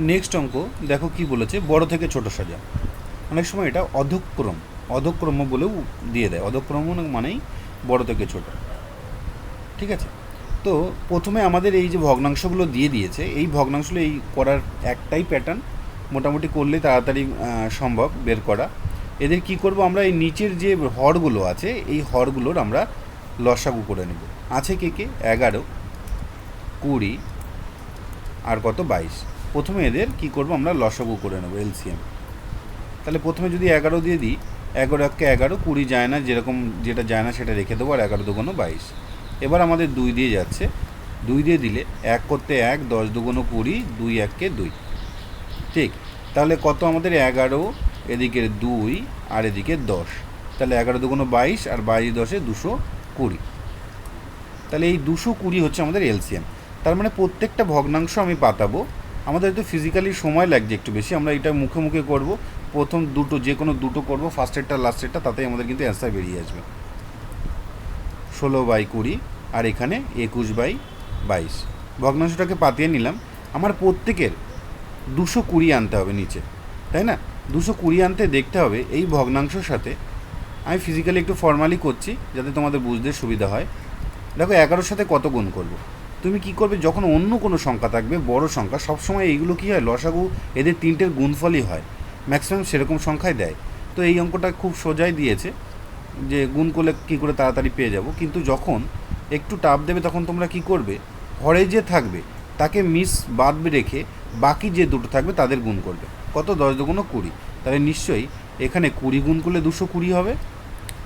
Next অঙ্ক, দেখো কি বলেছে, বড় থেকে ছোট সাজা। অনেক সময় এটা অধক্রম অধক্রম বলেও দিয়ে দেয়। অধক্রম মানেই বড় থেকে ছোট। ঠিক আছে? তো প্রথমে আমাদের এই যে ভগ্নাংশগুলো দিয়ে দিয়েছে, এই ভগ্নাংশগুলো এই করার একটাই প্যাটার্ন মোটামুটি করলে তাড়াতাড়ি সম্ভব বের করা। এদের কি করব আমরা, এই নিচের যে হরগুলো আছে, এই হরগুলোর আমরা লসাগু করে নেব। আছে কে কে? এগারো, কুড়ি, আর কত? বাইশ। প্রথমে এদের কি করব আমরা লসাগু করে নেব, এলসিএম। তাহলে প্রথমে যদি এগারো দিয়ে দিই, এগারো একে এগারো, কুড়ি যায় না, যেরকম যেটা যায় না সেটা রেখে দেবো, আর এগারো দুগুণ বাইশ। এবার আমাদের দুই দিয়ে যাচ্ছে। দুই দিয়ে দিলে এক করতে এক, দশ দুগুণ কুড়ি, দুই এককে দুই। ঠিক, তাহলে কত আমাদের? এগারো, এদিকে দুই, আর এদিকে দশ। তাহলে এগারো দুগুণ বাইশ, আর বাইশ দশে দুশো কুড়ি। তাহলে এই দুশো কুড়ি হচ্ছে আমাদের এলসিএম। তার মানে প্রত্যেকটা ভগ্নাংশ আমি পাতাবো আমাদের তো ফিজিক্যালি সময় লাগছে একটু বেশি, আমরা এটা মুখে মুখে করব। প্রথম দুটো, যে কোনো দুটো করব ফার্স্টেরটা লাস্টেরটা তাতেই আমাদের কিন্তু অ্যান্সার বেরিয়ে আসবে। ষোলো বাই কুড়ি, আর এখানে একুশ বাই বাইশ। ভগ্নাংশটাকে পাতিয়ে নিলাম। আমার প্রত্যেকের দুশো কুড়ি আনতে হবে নিচে, তাই না? দুশো কুড়ি আনতে দেখতে হবে এই ভগ্নাংশের সাথে। আমি ফিজিক্যালি একটু ফর্মালি করছি, যাতে তোমাদের বুঝতে সুবিধা হয়। দেখো এগারোর সাথে কত গুণ করব? তুমি কি করবে? যখন অন্য কোনো সংখ্যা থাকবে, বড় সংখ্যা, সবসময় এইগুলো কী হয়? লসাগু এদের তিনটের গুণফলই হয়। ম্যাক্সিমাম সেরকম সংখ্যায় দেয়। তো এই অঙ্কটা খুব সোজাই দিয়েছে যে গুণ করলে কী করে তাড়াতাড়ি পেয়ে যাব। কিন্তু যখন একটু টাপ দেবে, তখন তোমরা কি করবে? হরে যে থাকবে, তাকে মিস বাদ রেখে বাকি যে দুটো থাকবে, তাদের গুণ করবে। কত? দশ দুগুণ কুড়ি। তাহলে নিশ্চয়ই এখানে কুড়ি গুণ করলে দুশো কুড়ি হবে।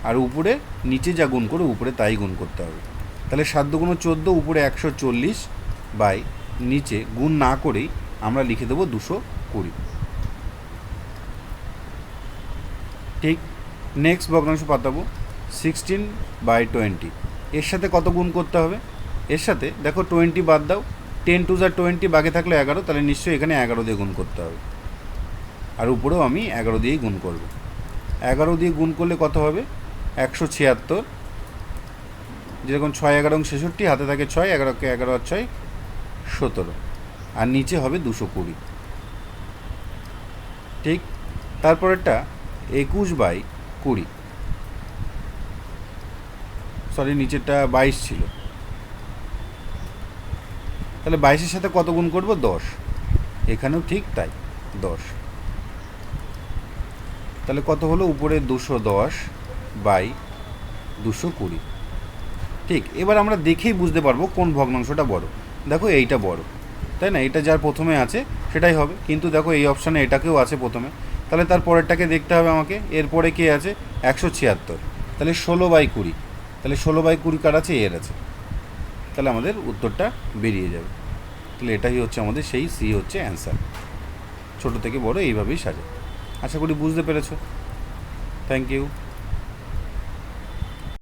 আর উপরে, নিচে যা গুণ করে উপরে তাই গুণ করতে হবে। তাহলে সাত দুগুণ চোদ্দ, উপরে একশো চল্লিশ বাই নিচে গুণ না করেই আমরা লিখে দেবো দুশো কুড়ি। ঠিক নেক্সট ভগ্নাংশ পাতাবো সিক্সটিন বাই টোয়েন্টি এর সাথে কত গুণ করতে হবে? এর সাথে দেখো টোয়েন্টি বাদ দাও টেন টু যা টোয়েন্টি বাকি থাকলে এগারো, তাহলে নিশ্চয়ই এখানে এগারো দিয়ে গুণ করতে হবে। আর উপরেও আমি এগারো দিয়েই গুণ করব। এগারো দিয়ে গুণ করলে কত হবে? একশো ছিয়াত্তর যেরকম ছয় এগারো ছেষট্টি, হাতে থাকে ছয় এগারোকে এগারো আর ছয়, সতেরো। আর নিচে হবে দুশো কুড়ি। ঠিক তারপরেরটা একুশ বাই কুড়ি। সরি নিচেরটা বাইশ ছিল। তাহলে বাইশের সাথে কত গুণ করব? দশ। এখানেও ঠিক তাই, দশ। তাহলে কত হলো? উপরে দুশো দশ বাই দুশো কুড়ি। ঠিক, এবার আমরা দেখেই বুঝতে পারব কোন ভগ্নাংশটা বড়। দেখো এইটা বড়, তাই না? এটা যার প্রথমে আছে, সেটাই হবে। কিন্তু দেখো এই অপশানে এটাকেও আছে প্রথমে। তাহলে তার পরেরটাকে দেখতে হবে আমাকে। এরপরে কে আছে? একশো ছিয়াত্তর। তাহলে ষোলো বাই কুড়ি। তাহলে ষোলো বাই কুড়ি কার আছে? এর আছে। তাহলে আমাদের উত্তরটা বেরিয়ে যাবে। তাহলে এটাই হচ্ছে আমাদের সেই সি হচ্ছে অ্যান্সার ছোট থেকে বড় এইভাবেই সাজে আশা করি বুঝতে পেরেছ। Thank you